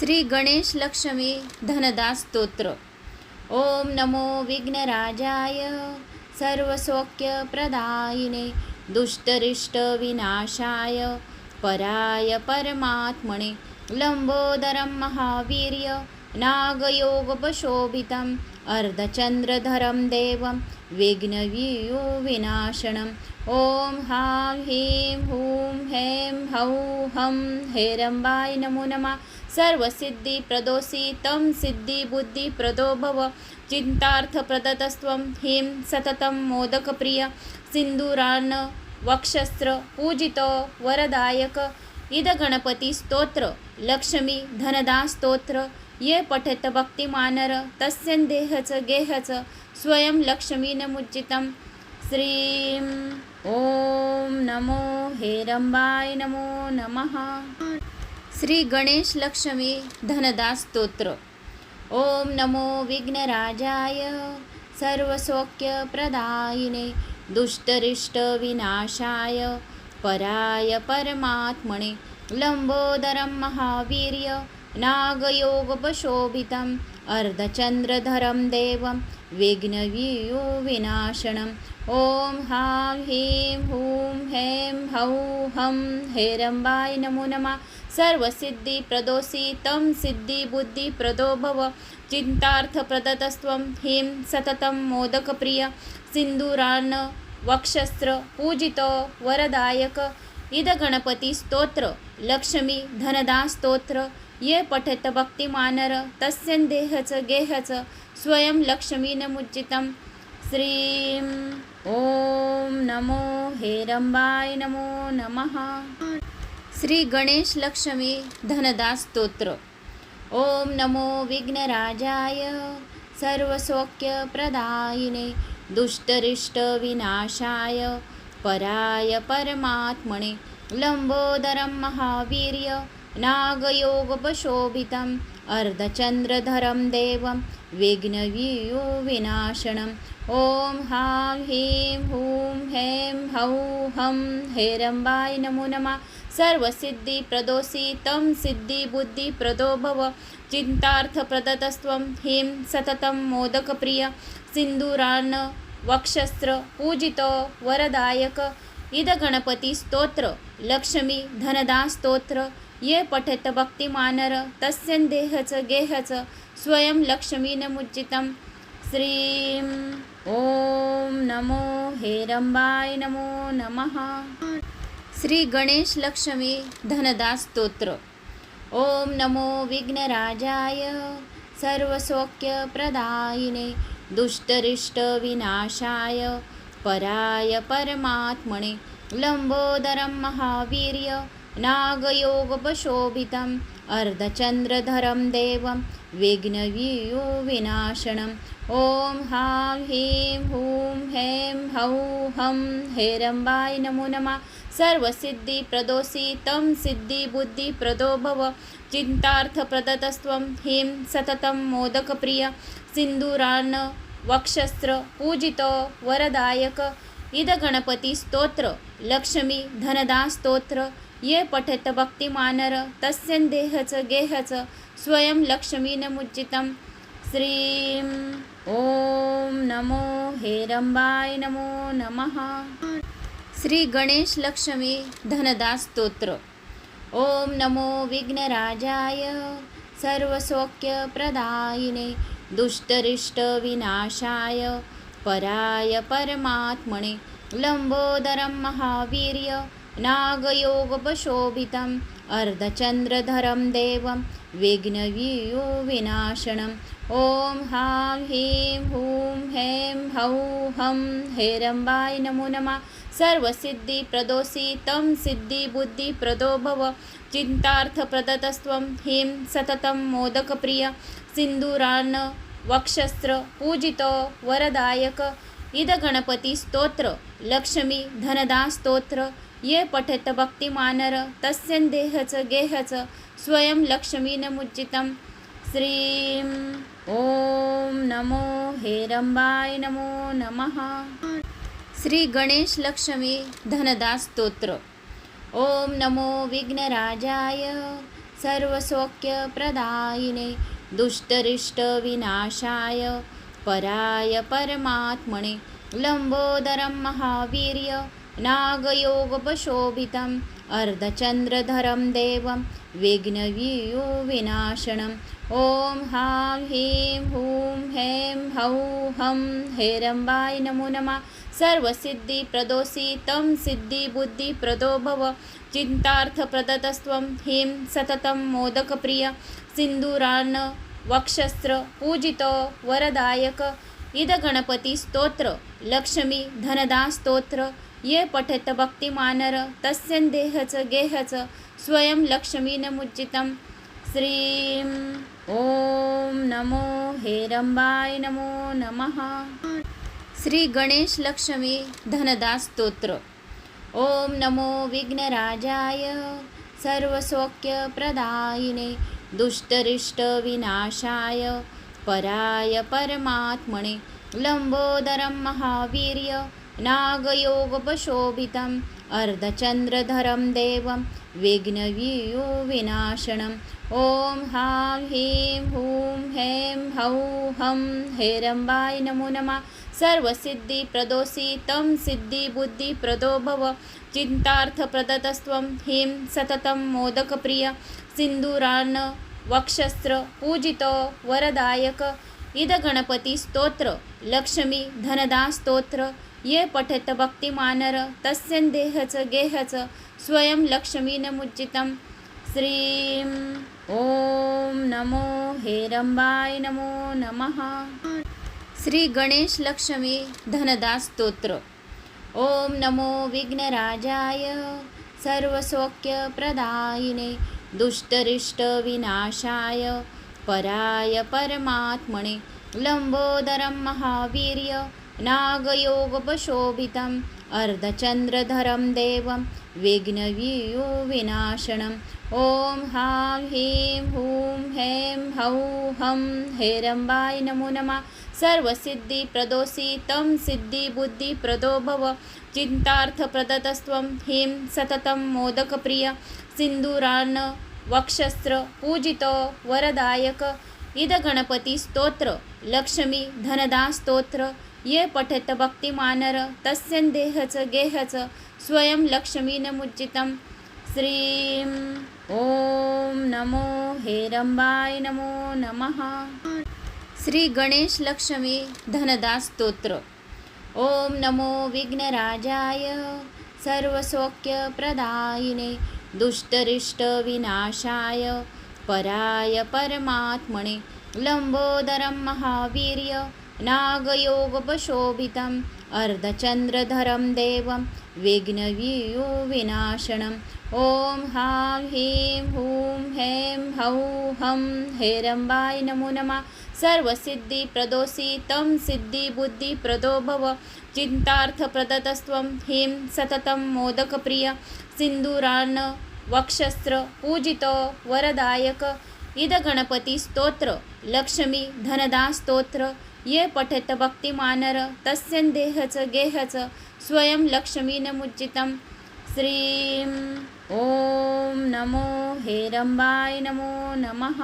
श्री गणेश लक्ष्मी धनदास स्तोत्र ओम नमो विघ्नराजाय सर्वसौख्यप्रदायिने दुष्टरिष्टविनाशाय पराय परमात्मने लम्बोदरं महावीर्य नागयोगपशोभितम् अर्धचन्द्रधरं देवं विघ्नवियो विनाशनम् ॐ हां ह्रीं हूं हें हौ हं हेरम्बाय नमो नमः। सर्वसिद्धिप्रदोषि तं सिद्धिबुद्धिप्रदो भव चिन्तार्थप्रदतस्त्वं ह्रीं सततं मोदकप्रिय सिन्दूरान्न वक्षस्त्र पूजितो वरदायक इदगणपती स्तोत्र लक्ष्मी धनदा स्तोत्र ये पठेत भक्तिमानर तस्य देहच गेहच स्वयं लक्ष्मीनमुज्जितं श्रीं ॐ नमो हेरम्बाय नमो नमः। श्री गणेश लक्ष्मी धनदास स्तोत्र। ओम नमो विघ्नराजाय सर्वसौख्यप्रदायिने दुष्टरिष्टविनाशाय पराय परमात्मने लम्बोदरं महावीर्य नागयोगपशोभितम् अर्धचन्द्रधरं देवं विघ्नवीयो विनाशनम् ॐ हां ह्रीं हूं हें हौ हं हेरम्बाय नमो नमः। सर्वसिद्धिप्रदोषि तं सिद्धिबुद्धिप्रदो भव चिन्तार्थप्रदतस्त्वं ह्रीं सततं मोदकप्रिय सिन्दूरान् वक्षस्त्र पूजितो वरदायक इदगणपती स्तोत्र लक्ष्मी धनदा स्तोत्र ये पठेत भक्तिमानर तस्य देहच गेहच स्वयं लक्ष्मीनमुज्जितं श्रीं ॐ नमो हेरम्बाय नमो नमः। श्री गणेश लक्ष्मी धनदा स्तोत्र। ओम नमो विघ्नराजाय सर्वसौख्यप्रदायिने दुष्टरिष्टविनाशाय पराय परमात्मने लम्बोदरं महावीर्य नागयोगपशोभितम् अर्धचन्द्रधरं देवं विघ्नवियो विनाशनम् ॐ हां ह्रीं हूं हें हौ हं हेरम्बाय नमो नमः। सर्वसिद्धिप्रदोषि तं सिद्धिबुद्धिप्रदो भव। चिन्तार्थप्रदतस्त्वं ह्रीं सततं मोदकप्रिय। सिन्दूरान्न वक्षस्त्र पूजितो वरदायक। इदगणपती स्तोत्र लक्ष्मी धनदा स्तोत्र। ये पठेत भक्तिमानर तस्य देहच गेहच। स्वयं लक्ष्मीनमुज्जितं श्रीं ॐ नमो हेरम्बाय नमो नमः। श्री गणेश लक्ष्मी धनदा स्तोत्र। ओम नमो विघ्नराजाय। सर्वसौख्यप्रदायिने दुष्टरिष्टविनाशाय पराय परमात्मने लम्बोदरं महावीर्य नागयोगपशोभितम् अर्धचन्द्रधरं देवं विघ्नवियो विनाशनम् ॐ हां ह्रीं हूं हें हौ हं हेरम्बाय नमो नमः। सर्वसिद्धिप्रदोषि तं सिद्धिबुद्धिप्रदो भव। चिन्तार्थप्रदतस्त्वं ह्रीं सततं मोदकप्रिय। सिंदूरान वक्षस्त्र पूजित वरदायक। इदगणपती स्तोत्र लक्ष्मी धनदा स्तोत्र। ये पठत भक्तिमानर तस्य देहच गेहच। स्वयं लक्ष्मीनमुज्जितं श्रीं ॐ नमो हेरम्बाय नमो नमः। श्री गणेश लक्ष्मी धनदा स्तोत्र। ओम नमो विघ्नराजाय। सर्वसौख्यप्रदायिने दुष्टरिष्टविनाशाय पराय परमात्मने लम्बोदरं महावीर्य नागयोगपशोभितम् अर्धचन्द्रधरं देवं विघ्नवियो विनाशनम् ॐ हां ह्रीं हूं हें हौ हं हेरम्बाय नमो नमः। सर्वसिद्धिप्रदोषी तं सिद्धिबुद्धिप्रदो भव चिन्तार्थप्रदतस्त्वं ह्रीं सततं मोदकप्रिय सिन्दूरान्न वक्षस्त्र पूजितो वरदायक। इदगणपती स्तोत्र लक्ष्मी धनदा स्तोत्र ये पठेत भक्तिमानर तस्य देहच गेहच स्वयं लक्ष्मीनमुज्जितं श्रीं ॐ नमो हेरम्बाय नमो नमः। श्री गणेश लक्ष्मी धनदास स्तोत्र. ओम नमो विघ्नराजाय सर्वसौख्यप्रदायिने दुष्टरिष्टविनाशाय पराय परमात्मने लम्बोदरं महावीर्य नागयोगपशोभितम् अर्धचन्द्रधरं देवं विघ्नविनाशनम् ॐ हां ह्रीं हूं हें हौं हं हेरम्बाय नमो नमः। सर्वसिद्धिप्रदोषि तं सिद्धिबुद्धिप्रदो भव चिन्तार्थप्रदतस्त्वं ह्रीं सततं मोदकप्रिय सिन्दूरान्न वक्षस्त्र पूजितो वरदायक। इदगणपतिस्तोत्र लक्ष्मी धनदास्तोत्र ये पठेत भक्तिमानर तस्य देहच गेहच स्वयं लक्ष्मीनमुज्जितं श्रीं ॐ नमो हेरंबाय नमो नमः। श्री गणेश लक्ष्मी धनदास स्तोत्र। ॐ नमो विघ्नराजाय सर्वसौख्यप्रदायिने दुष्टरिष्टविनाशाय पराय परमात्मने लम्बोदरं महावीर्य नागयोगपशोभितम् अर्धचन्द्रधरं देवं विघ्नविनाशनम् ॐ हां ह्रीं हूं हें हौं हं हेरम्बाय नमो नमः। सर्वसिद्धिप्रदोषि तं सिद्धिबुद्धिप्रदो भव चिन्तार्थप्रदतस्त्वं ह्रीं सततं मोदकप्रिय सिन्दूरान्न वक्षस्त्र पूजितो वरदायक। इदगणपतिस्तोत्र लक्ष्मी धनदास्तोत्र ये पठेत भक्तिमानर तस्य देहच गेहच स्वयं लक्ष्मीनमुज्जितं श्रीं ॐ नमो हेरंबाय नमो नमः। श्री गणेश लक्ष्मी धनदास स्तोत्र। ॐ नमो विघ्नराजाय सर्वसौख्यप्रदायिने दुष्टरिष्टविनाशाय पराय परमात्मने लम्बोदरं महावीर्य नागयोगपशोभितम् अर्धचन्द्रधरं देवं विघ्नविनाशनम् ॐ हां ह्रीं हूं हें हौं हं हेरम्बाय नमो नमः। सर्वसिद्धिप्रदोषि तं सिद्धिबुद्धिप्रदो भव चिन्तार्थप्रदतस्त्वं ह्रीं सततं मोदकप्रिय सिन्दूरान्न वक्षस्त्र पूजितो वरदायक। इदगणपतिस्तोत्र लक्ष्मी धनदास्तोत्र ये पठेत भक्तिमानर तस्य देहच गेहच स्वयं लक्ष्मीनमुज्जितं श्रीं ॐ नमो हेरंबाय नमो नमः। श्री गणेश लक्ष्मी धनदास स्तोत्र। ॐ नमो विघ्नराजाय सर्वसौख्यप्रदायिने दुष्टरिष्टविनाशाय पराय परमात्मने लम्बोदरं महावीर्य नागयोगपशोभितम् अर्धचन्द्रधरं देवं विघ्नविनाशनम् ॐ हां ह्रीं हूं हें हौं हं हेरम्बाय नमो नमः। सर्वसिद्धिप्रदोषि तं सिद्धिबुद्धिप्रदो भव चिन्तार्थप्रदतस्त्वं ह्रीं सततं मोदकप्रिय सिन्दूरान्न वक्षस्त्र पूजितो वरदायक। इदगणपतिस्तोत्र लक्ष्मी धनदास्तोत्र ये पठेत भक्तिमानर तस्य देहच गेहच स्वयं लक्ष्मीनमुज्जितं श्रीं ॐ नमो हेरम्बाय नमो नमः।